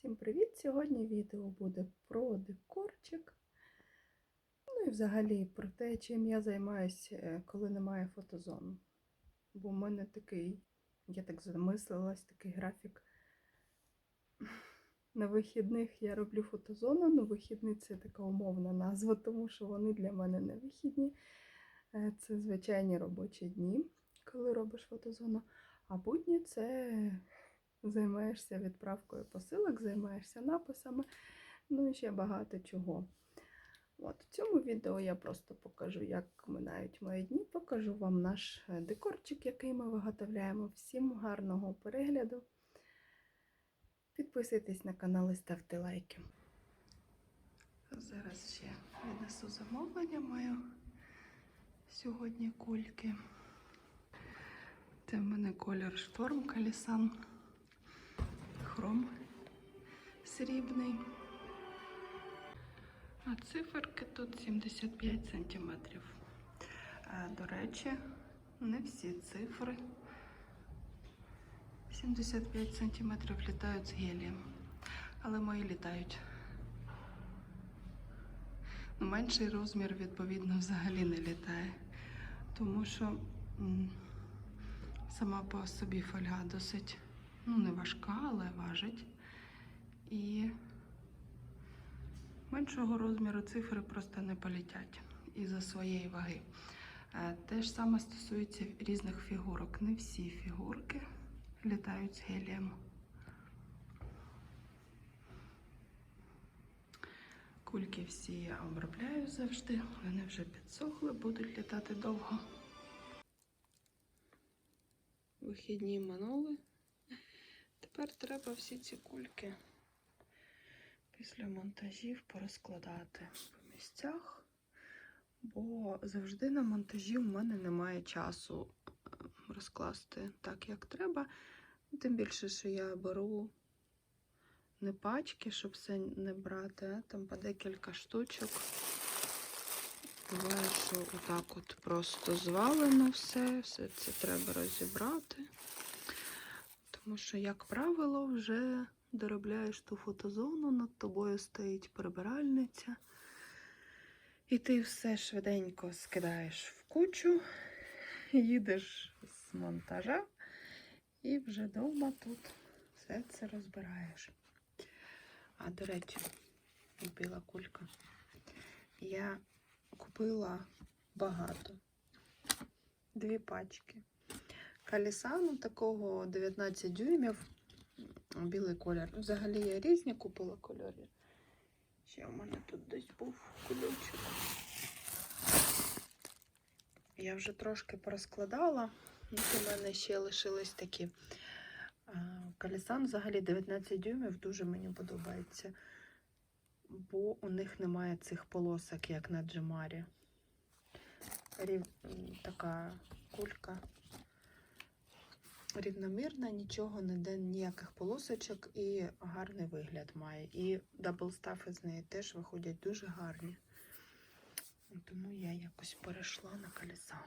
Всім привіт! Сьогодні відео буде про декорчик. Ну і взагалі про те, чим я займаюся, коли немає фотозону. Бо в мене такий, я так замислилась, такий графік. На вихідних я роблю фотозону. Ну, вихідні це така умовна назва, тому що вони для мене не вихідні. Е, Це звичайні робочі дні, коли робиш фотозону. А будні це займаєшся відправкою посилок, займаєшся написами, ну і ще багато чого. От, в цьому відео я просто покажу, як минають мої дні, покажу вам наш е, декорчик, який ми виготовляємо. Всім гарного перегляду. Підписуйтесь на канал і ставте лайки. Зараз ще віднесу замовлення маю сьогодні кульки. Це в мене колір шторм калісан хром срібний. А циферки тут 75 см. До речі, не всі цифри 75 см літають з гелієм, але мої літають. Ну, Менший розмір, відповідно, взагалі не літає, тому що сама по собі фольга досить ну, не важка, але важить. І меншого розміру цифри просто не полетять із-за своєї ваги. Е, Те ж саме стосується різних фігурок. Не всі фігурки літають з гелієм. Кульки всі я обробляю завжди, вони вже підсохли, будуть літати довго. Вихідні минули. Тепер треба всі ці кульки після монтажів порозкладати по місцях, бо завжди на монтажі в мене немає часу е, розкласти так, як треба. Тим більше, що я беру не пачки, щоб все не брати, а там по декілька штучок. Буває, що отак от просто звалено все, все це треба розібрати. Тому що, як правило, вже доробляєш ту фотозону, над тобою стоїть прибиральниця. І ти все швиденько скидаєш в кучу, їдеш з монтажа і вже вдома тут все це розбираєш. А, до речі, біла кулька. Я купила багато. Дві пачки. Калісану такого 19 дюймів. Білий колір. Взагалі я різні купила кольори. Ще у мене тут десь був кульочок. Я вже трошки порозкладала. От у мене ще лишились такі. Калісан взагалі 19 дюймів дуже мені подобається, бо у них немає цих полосок, як на Джемарі. Рів... Така кулька рівномірна, нічого не де ніяких полосочок і гарний вигляд має. І даблстафи з неї теж виходять дуже гарні. Тому я якось перейшла на колеса.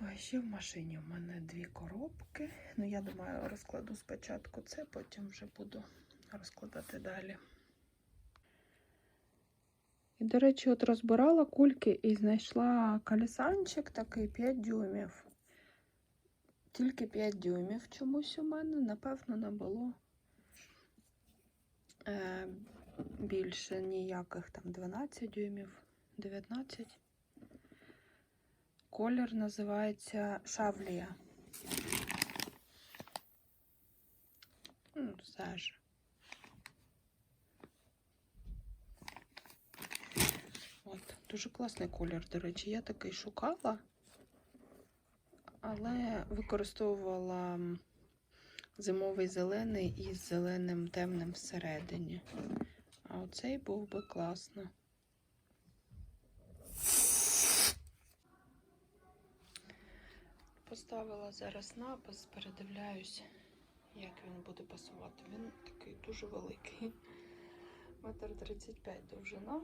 Ой, ще в машині в мене дві коробки. Ну, я думаю, розкладу спочатку це, потім вже буду розкладати далі. І, до речі, от розбирала кульки і знайшла колесанчик такий 5 дюймів. Тільки 5 дюймів чомусь у мене, напевно, не було е, більше ніяких там 12 дюймів, 19. Колір називається Шавлія. Ну, сажа. От, дуже класний колір, до речі, я такий шукала але використовувала зимовий зелений із зеленим темним всередині. А оцей був би класно. Поставила зараз напис, передивляюсь, як він буде пасувати. Він такий дуже великий. Метр 35 довжина.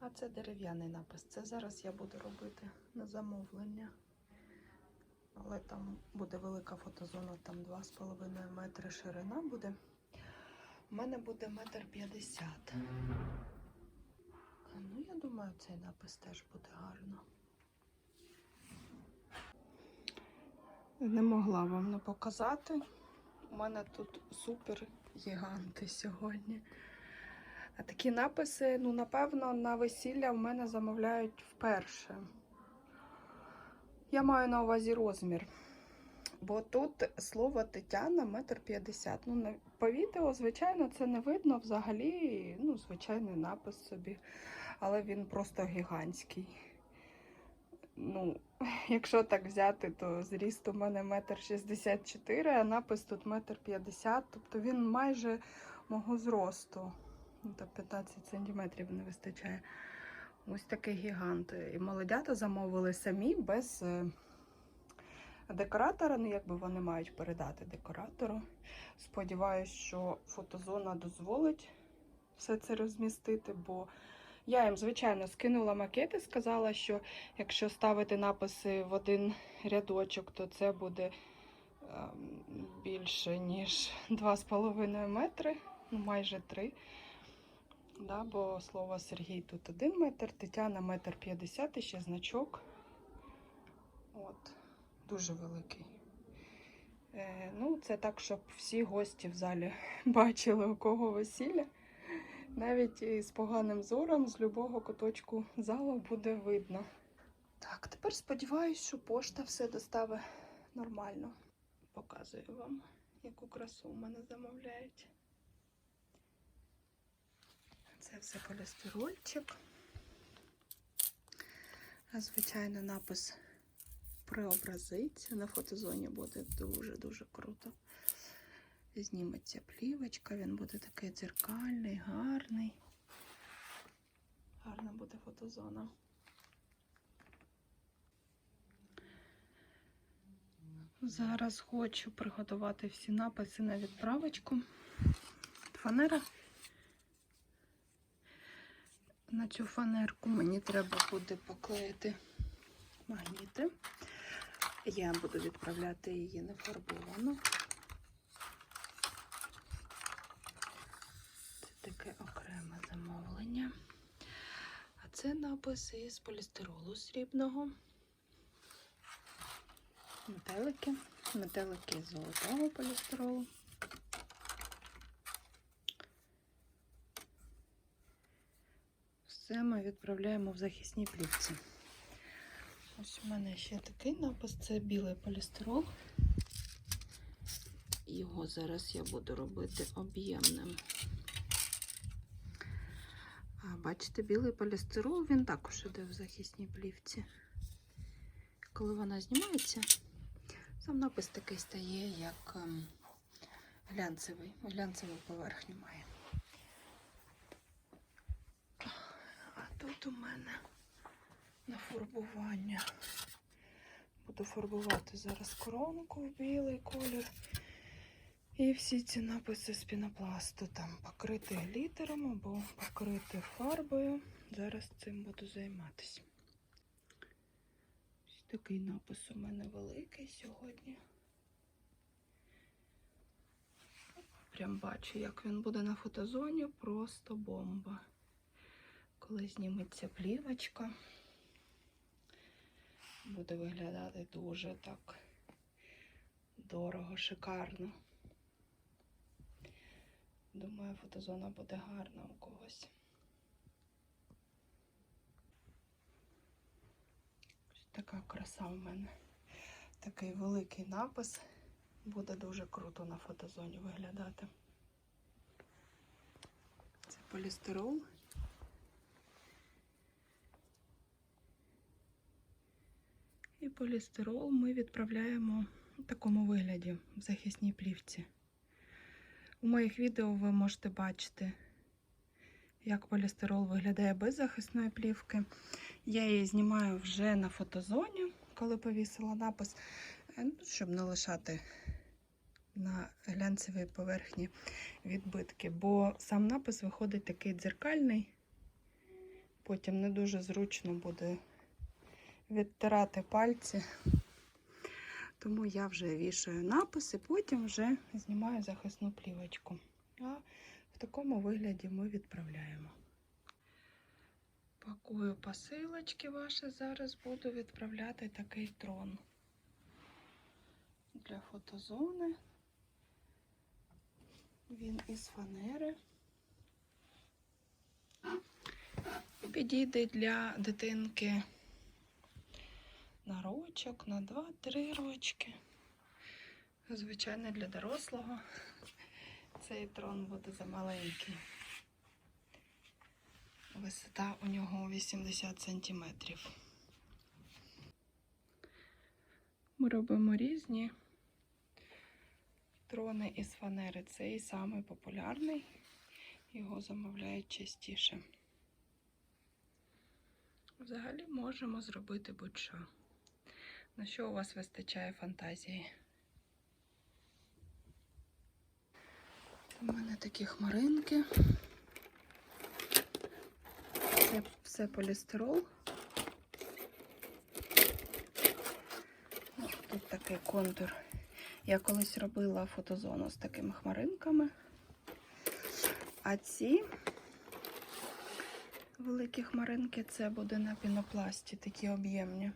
А це дерев'яний напис. Це зараз я буду робити на замовлення. Але там буде велика фотозона, там 2,5 метри ширина буде. У мене буде метр п'ятдесят. Ну, я думаю, цей напис теж буде гарно. Не могла вам не показати. У мене тут супер гіганти сьогодні. А такі написи, ну, напевно, на весілля в мене замовляють вперше. Я маю на увазі розмір. Бо тут слово Тетяна метр п'ятдесят. Ну, по відео, звичайно, це не видно взагалі. Ну, звичайний напис собі. Але він просто гігантський. Ну, якщо так взяти, то зріст у мене метр шістдесят чотири, а напис тут метр п'ятдесят. Тобто він майже мого зросту. Ну, то 15 сантиметрів не вистачає. Ось такий гігант. І молодята замовили самі без е, декоратора. Ну, якби вони мають передати декоратору. Сподіваюсь, що фотозона дозволить все це розмістити, бо я їм, звичайно, скинула макети, сказала, що якщо ставити написи в один рядочок, то це буде ем, більше, ніж 2,5 метри, ну майже 3. Да, бо слово Сергій тут 1 метр, Тетяна метр 50 і ще значок. От, дуже великий. Е, ну, це так, щоб всі гості в залі бачили, у кого весілля. Навіть із поганим зором з любого куточку залу буде видно. Так, тепер сподіваюсь, що пошта все доставить нормально. Показую вам, яку красу в мене замовляють. Це все полістирольчик. Звичайно, напис преобразиться. На фотозоні буде дуже-дуже круто. Зніметься плівочка, він буде такий дзеркальний, гарний. Гарна буде фотозона. Зараз хочу приготувати всі написи на відправочку. Фанера. На цю фанерку мені треба буде поклеїти магніти. Я буду відправляти її нефарбовану. Це таке окреме замовлення. А це напис із полістиролу срібного. Метелики. Метелики з золотого полістиролу. Все ми відправляємо в захисній плівці. Ось у мене ще такий напис це білий полістирол. Його зараз я буду робити об'ємним. Бачите, білий полістирол, він також іде в захисній плівці. Коли вона знімається, сам напис такий стає, як ем, глянцевий. Глянцеву поверхню має. А тут у мене на фарбування. Буду фарбувати зараз коронку в білий колір. І всі ці написи з пінопласту там покрити глітером або покрити фарбою. Зараз цим буду займатися. Ось такий напис у мене великий сьогодні. Прям бачу, як він буде на фотозоні, просто бомба. Коли зніметься плівочка, буде виглядати дуже так дорого, шикарно. Думаю, фотозона буде гарна у когось. Ось така краса у мене. Такий великий напис. Буде дуже круто на фотозоні виглядати. Це полістирол. Полістирол ми відправляємо в такому вигляді в захисній плівці. У моїх відео ви можете бачити, як полістирол виглядає без захисної плівки. Я її знімаю вже на фотозоні, коли повісила напис, е, ну, щоб не лишати на глянцевій поверхні відбитки, бо сам напис виходить такий дзеркальний, потім не дуже зручно буде відтирати пальці. Тому я вже вішаю написи, потім вже знімаю захисну плівочку. А в такому вигляді ми відправляємо. Пакую посилочки ваші. Зараз буду відправляти такий трон для фотозони. Він із фанери. Підійде для дитинки на рочок, на 2-3 рочки. Звичайно, для дорослого цей трон буде замаленький. Висота у нього 80 сантиметрів. Ми робимо різні трони із фанери. Цей самий популярний. Його замовляють частіше. Взагалі можемо зробити будь-що. На що у вас вистачає фантазії? У мене такі хмаринки. Це все полістирол. Тут такий контур. Я колись робила фотозону з такими хмаринками. А ці великі хмаринки це буде на пінопласті, такі об'ємні.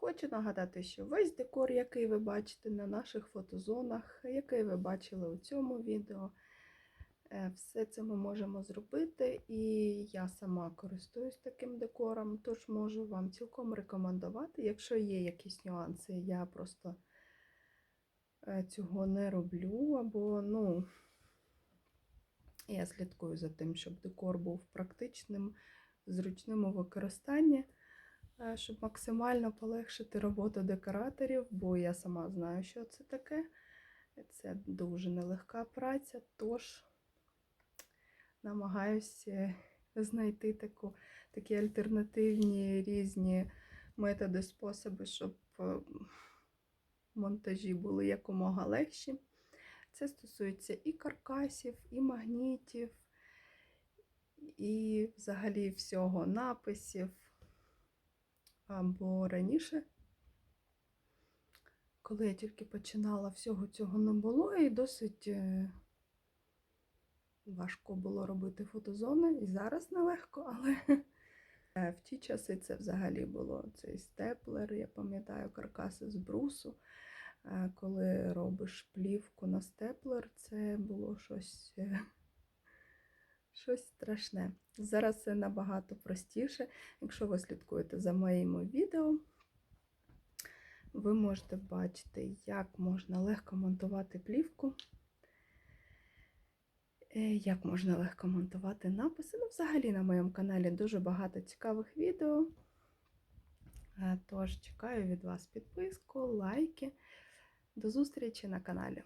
Хочу нагадати, що весь декор, який ви бачите на наших фотозонах, який ви бачили у цьому відео, е, все це ми можемо зробити. І я сама користуюсь таким декором, тож можу вам цілком рекомендувати. Якщо є якісь нюанси, я просто е, цього не роблю, або, ну, я слідкую за тим, щоб декор був практичним, зручним у використанні, щоб максимально полегшити роботу декораторів, бо я сама знаю, що це таке. Це дуже нелегка праця, тож намагаюся знайти таку, такі альтернативні різні методи, способи, щоб е, монтажі були якомога легші. Це стосується і каркасів, і магнітів, і взагалі всього написів. Або раніше, коли я тільки починала, всього цього не було, і досить е, важко було робити фотозони. І зараз нелегко, але е, в ті часи це взагалі було цей степлер, я пам'ятаю, каркаси з брусу. Е, коли робиш плівку на степлер, це було щось, щось страшне. Зараз це набагато простіше. Якщо ви слідкуєте за моїми відео, ви можете бачити, як можна легко монтувати плівку, е, як можна легко монтувати написи. Ну, взагалі на моєму каналі дуже багато цікавих відео. Тож чекаю від вас підписку, лайки. До зустрічі на каналі.